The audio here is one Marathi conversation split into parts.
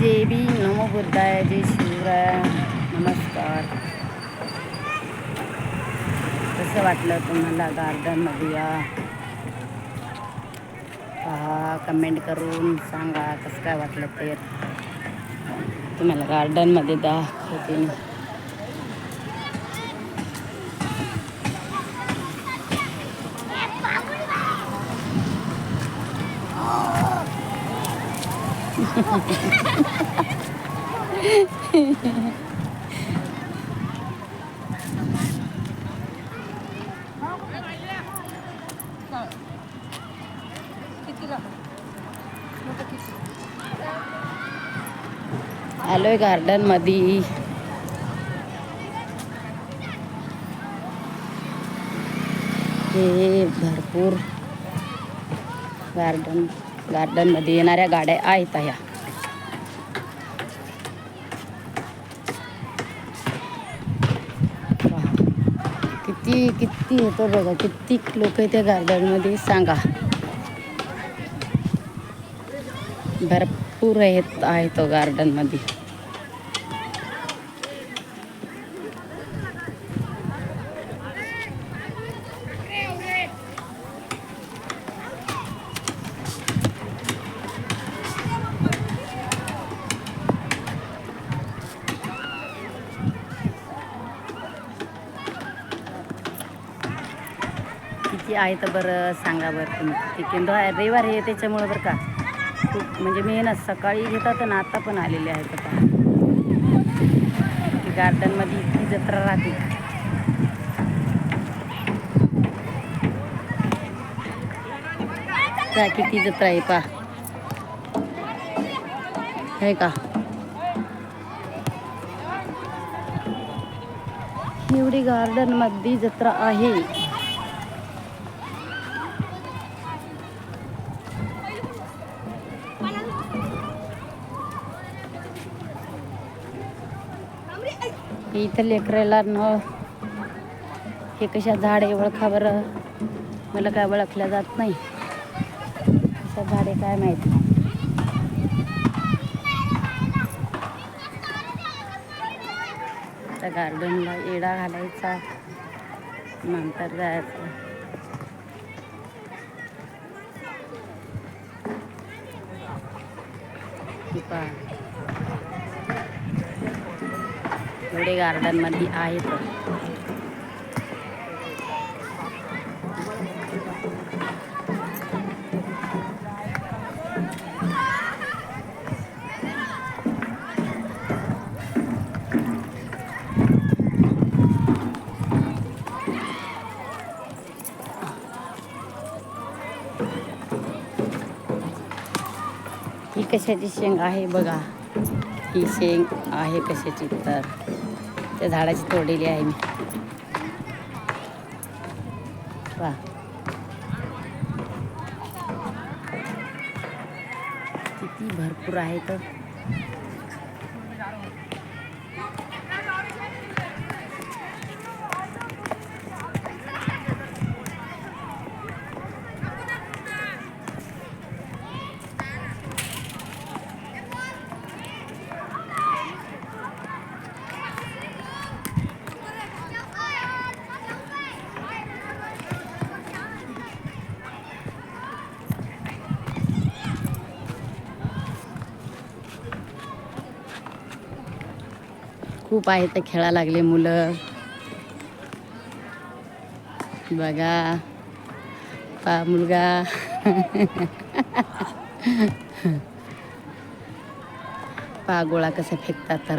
देवी बी नमो बुद्धाय जय शिवराय नमस्कार. कसं वाटलं तुम्हाला गार्डनमध्ये या पहा कमेंट करून सांगा कसं काय वाटलं ते? तुम्हाला गार्डनमध्ये दाखवते आलोय गार्डन मधी. हे भरपूर गार्डन गार्डनमध्ये येणाऱ्या गाड्या आहेत ह्या किती किती येतो बघा किती लोक त्या गार्डनमध्ये सांगा. भरपूर आहेत आहे तो गार्डन आहे तर बरं सांगा बरं तुम्ही. ठीक आहे रविवार आहे त्याच्यामुळं बरं का. खूप म्हणजे मी ना सकाळी घेतात ना आता पण आलेले आहेत आता. गार्डनमध्ये इतकी जत्रा राहते. का किती जत्रा आहे पा हे का? एवढी गार्डनमध्ये जत्रा आहे. इथं लेकराला नळ हे कशा झाड आहे ओळखा बरं? मला काय ओळखल्या जात नाही. कशा झाडे काय माहिती? त्या गार्डनला येडा घालायचा. नंतर जायचं. Bye. पहा. एवढे गार्डनमध्ये आहेत ही कशाची शेंग आहे बघा ही शेंग आहे कशाची तर त्या झाडाची तोडलेली आहे मी. वा. किती भरपूर आहे तर. खूप आहे तर खेळा लागले मुलं. बघा. पा मुलगा. पा गोळा कसा फेकतात तर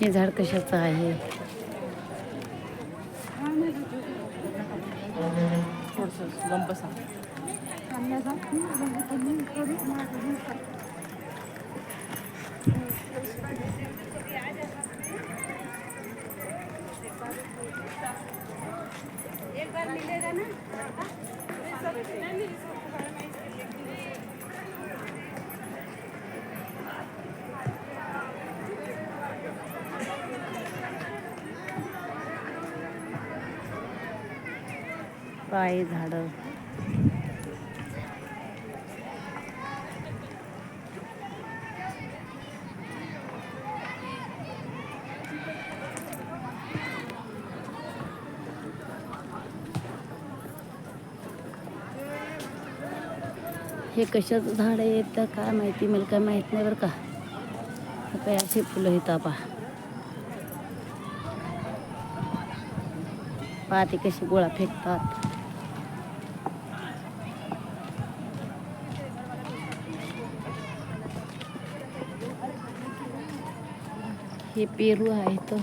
हे झाड कशाचं आहे? थोडंसं पाय काय झाडं. हे कशाचं झाड आहे तर काय माहिती मला काय माहीत नाही बरं का. हे काय असे फुलं येतात पा पाहते कशी गोळा फेकतात. हे पेरू आहे तर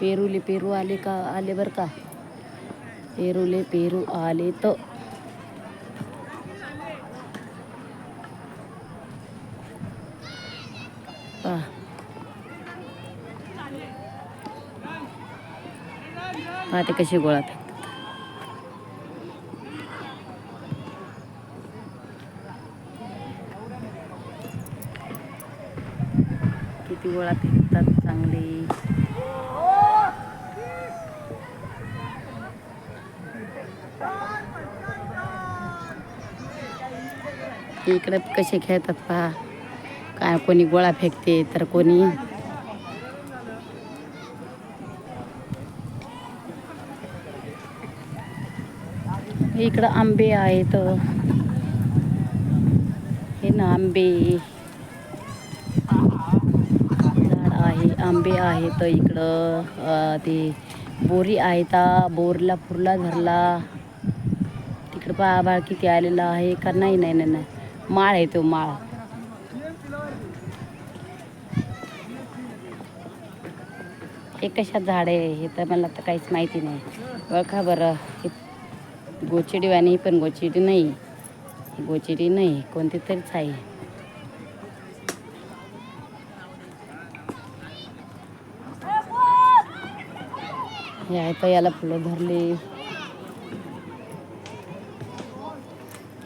पेरूले पेरू आले का आले बर का पेरूले पेरू आले तर पहा पाहते कशी गोळा फेकतात किती गोळा फेकतात चांगले. इकडे कसे खेळतात पहा. काय कोणी गोळा फेकते तर कोणी. इकडं आंबे आहेत. हे ना आंबे झाड आहे आंबे आहेत इकडं ते बोरी आहेत बोरला फुरला धरला. तिकडं पा आभाळ किती आलेला आहे. का नाही नाही नाही नाही. माळ आहे तो माळ. हे कशात झाड आहे? हे तर मला तर काहीच माहिती नाही. ओळखा बरं. हे गोचिडी पण गोचिडी नाही. गोचिडी नाही. कोणती तरीच आहे. तर याला फुलं धरली.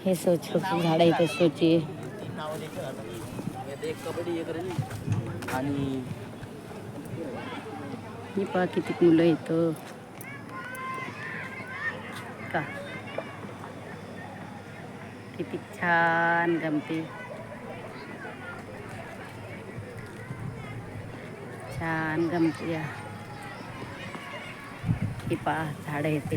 हे सो छोटी झाड एक रनी आणि ही पहा किती मुलं येतं का? किती छान गमते. छान गमते या की पहा झाडं येते.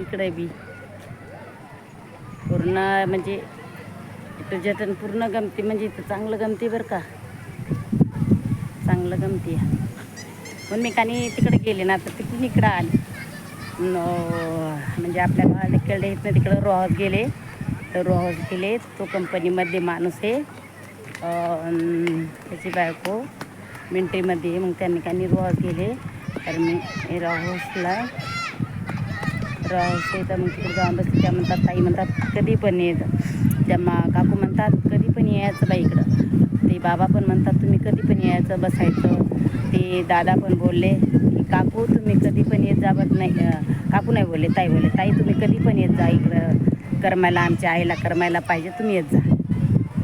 इकडे बी. पूर्ण म्हणजे तुझ्यातून पूर्ण गमती म्हणजे इथं चांगलं गमती बरं का. चांगलं गमती. म्हणून मी कानी तिकडे गेले ना तर तिकडून इकडं आले. म्हणजे आपल्या गावाकडे येत नाही तिकडं रोहस गेले. तर रोहस गेले. तो कंपनीमध्ये माणूस आहे. त्याची बायको मिंट्रीमध्ये मग त्यांनी काही रोहस गेले. तर मी रोहसला रोहस राहते तर मग तिकडे जाऊन बसते त्या म्हणतात ताई म्हणतात कधी पण येत त्या मा काकू म्हणतात कधी पण यायचं बाई इकडं. ते बाबा पण म्हणतात तुम्ही कधी पण यायचं बसायचं. ते दादा पण बोलले काकू तुम्ही कधी पण येत जा बट नाही काकू नाही बोलले ताई बोलले ताई तुम्ही कधी पण येत जा इकडं करमायला आमच्या आईला करमायला पाहिजे तुम्ही येत जा.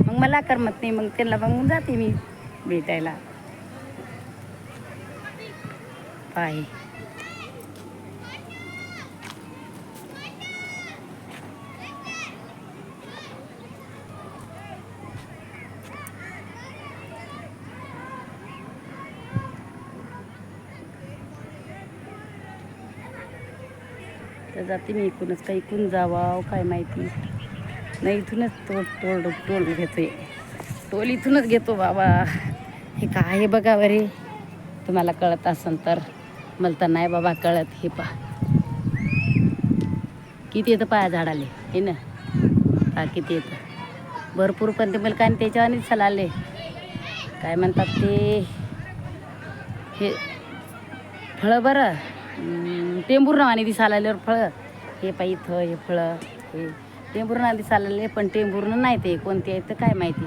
मग मला करमत नाही मग त्यांना मग जाते मी भेटायला. आहे तर जाते मी इकूनच का इकून जावा? काय माहिती? नाही इथूनच तोड घेतो आहे घेतोय. इथूनच घेतो बाबा. हे काय आहे बघा बरे. तुम्हाला कळत असन तर. मला तर नाही बाबा कळत हे पा किती येतं पाया झाडाले? हे ना? हा किती येतं. भरपूर पण ते मला काय त्याच्यावानीच चलाले काय म्हणतात ते? हे फळं बरं. अं, नावाने दिसायला आल्यावर फळं. हे पाय इथं हे फळं हे. टेंभूर नावाने दिसायला आले पण टेंभूरनं नाही ते. कोणते आहे तर काय माहिती?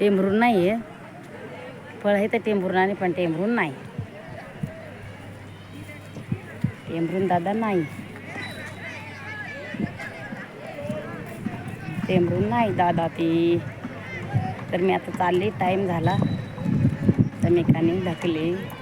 टेंभरून नाही आहे फळ आहे तर टेंभुर्णाने पण टेंभरून नाही. टेंभरून दादा नाही. टेंभरून नाही दादा ती. तर मी आता चालले टाईम झाला. तर मेकानिक ढकले.